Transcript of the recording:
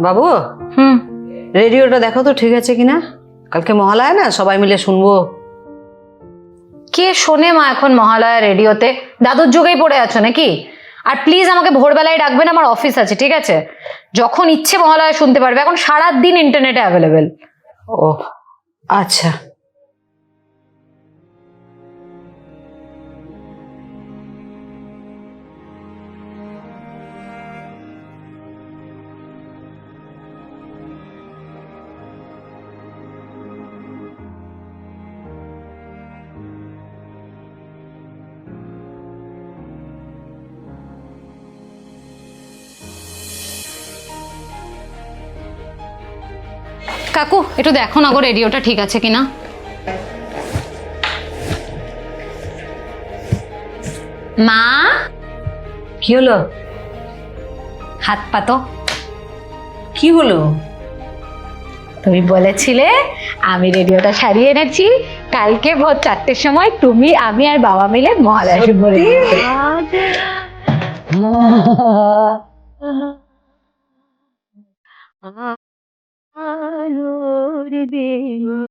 বাবু? হুম। রেডিওটা দেখো তো ঠিক আছে কিনা? কালকে মহালয়া না সবাই মিলে শুনব। কে শোনে মা এখন মহালয়া রেডিওতে? দাদুর যুগেই পড়ে আছো নাকি? আর প্লিজ আমাকে ভোরবেলায় ডাকবেন আমার অফিস আছে ঠিক আছে? যখন ইচ্ছে মহালয়া শুনতে পারবে এখন সারা দিন ইন্টারনেটে অ্যাভেলেবেল ও আচ্ছা। কাকু একটু দেখো না গো রেডিওটা ঠিক আছে কিনা। মা? কি হলো? হাত পাতো কি হলো? তুমি বলেছিলে আমি রেডিওটা সারিয়ে এনেছি কালকে ভোর চারটের সময় তুমি আমি আর বাবা মিলে মহালয়া শুনব রেডিওতে।